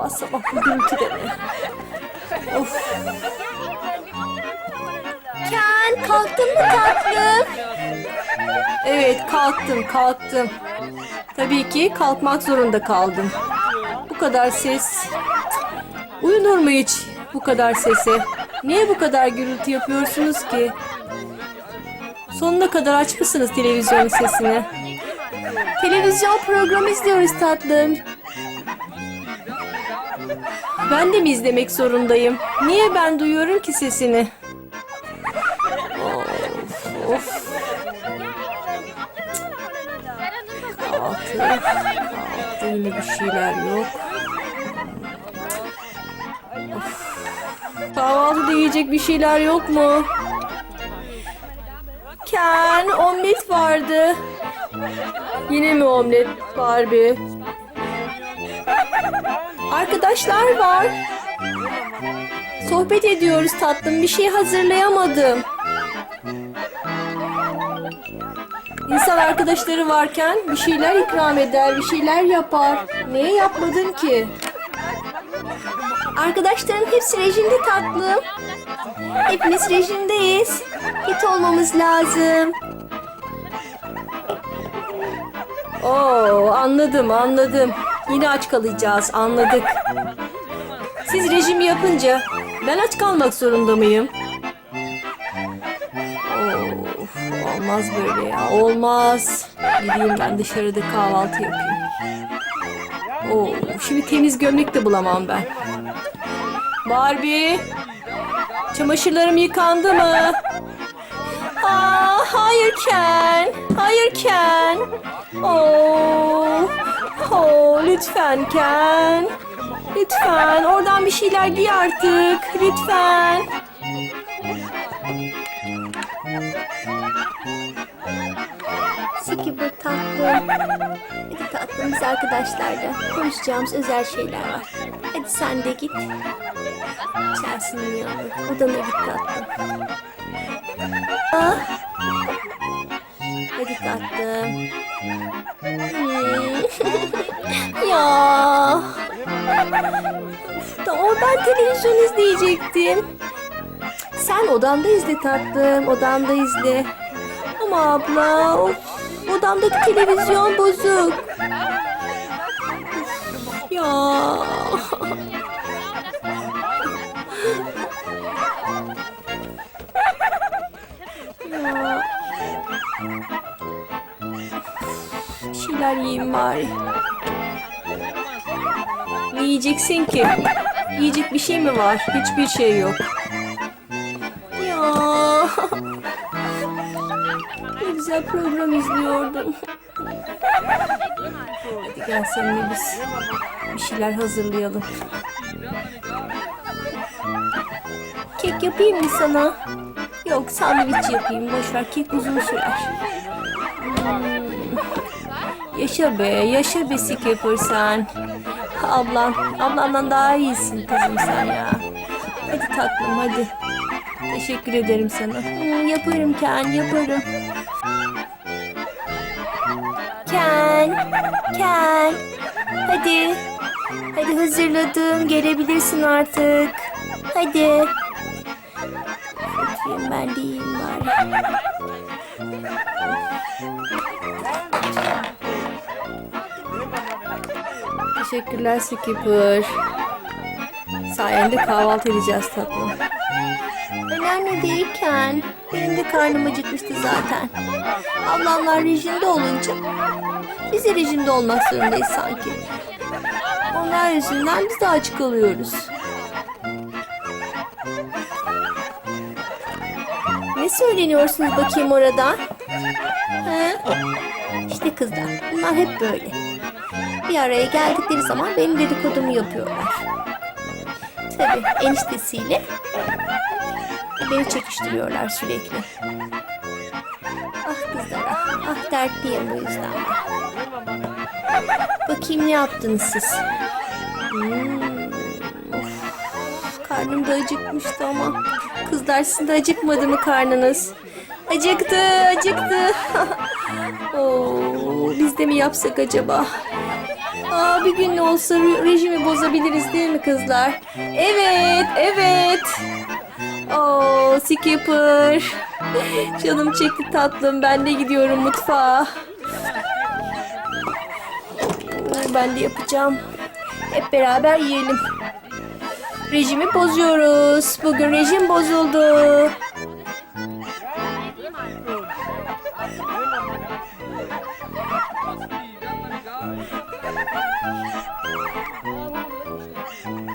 Sabah sabah bu de ne? Of. Ken kalktın mı tatlım? Evet kalktım kalktım. Tabii ki kalkmak zorunda kaldım. Bu kadar ses. Uyunur mu hiç bu kadar sese? Niye bu kadar gürültü yapıyorsunuz ki? Sonuna kadar açmışsınız televizyonun sesini. Televizyon programı izliyoruz tatlım. Ben de mi izlemek zorundayım? Niye ben duyuyorum ki sesini? Of, of. Kahvaltı, kahvaltı yine bir şeyler yok. Of. Kahvaltıda yiyecek bir şeyler yok mu? Ken, omlet vardı. Yine mi omlet Barbie? Arkadaşlar var. Sohbet ediyoruz tatlım. Bir şey hazırlayamadım. İnsan arkadaşları varken bir şeyler ikram eder, bir şeyler yapar. Niye yapmadın ki? Arkadaşların hepsi rejimde tatlım. Hepimiz rejimdeyiz. Fit olmamız lazım. Oo, anladım, anladım. Yine aç kalacağız, anladık. Siz rejim yapınca ben aç kalmak zorunda mıyım? Of, olmaz böyle ya, olmaz. Gideyim ben dışarıda kahvaltı yapayım. Oo, şimdi temiz gömlek de bulamam ben. Barbie, çamaşırlarım yıkandı mı? Aa, hayır Ken. Hayır Ken. Oo, lütfen Ken. Lütfen oradan bir şeyler giy artık. Lütfen. Siki bu tatlım. Hadi tatlım biz arkadaşlarla konuşacağımız özel şeyler var. Hadi sen de git. Chelsea'nin yanına. Odana git tatlım. Ah. Hadi tatlım. Hmm. ya. Tamam ben televizyon izleyecektim. Sen odanda izle tatlım. Odanda izle. Ama abla of, odamdaki televizyon bozuk. Of, ya. ya. Şeyler yiyeyim bari. Ne yiyeceksin ki? Yiyecek bir şey mi var? Hiçbir şey yok. Ya. Ne güzel program izliyordum. Hadi gel seninle biz bir şeyler hazırlayalım. Kek yapayım mı sana? Yok sandviç yapayım. Boş ver kek uzun sürer. Hmm. Yaşa be, yaşa be skipper sen. Ablan, ablandan daha iyisin kızım sen ya. Hadi tatlım hadi. Teşekkür ederim sana. Hmm, yaparım Ken, yaparım. Ken, Ken. Hadi. Hadi hazırladım. Gelebilirsin artık. Hadi. Oturayım ben de yiyeyim bari. Teşekkürler Skipper. Sayende kahvaltı edeceğiz tatlım. Önemli değil Ken. Benim de karnım acıkmıştı zaten. Ablamlar rejimde olunca biz de rejimde olmak zorundayız sanki. Onlar yüzünden biz de aç kalıyoruz. Ne söyleniyorsunuz bakayım orada? He? İşte kızlar bunlar hep böyle. Bir araya geldikleri zaman benim dedikodumu yapıyorlar. Tabii eniştesiyle beni çekiştiriyorlar sürekli. Ah kızlar ah, ah dertliyim bu yüzden. Bakayım ne yaptınız siz? Hmm, of, karnım da acıkmıştı ama. Kızlar sizin de acıkmadı mı karnınız? Acıktı, acıktı. Oo, biz de mi yapsak acaba? Aa, bir gün de olsa re- rejimi bozabiliriz değil mi kızlar? Evet, evet. Oo, Skipper. Canım çekti tatlım. Ben de gidiyorum mutfağa. Ben de yapacağım. Hep beraber yiyelim. Rejimi bozuyoruz. Bugün rejim bozuldu. Oh, my God.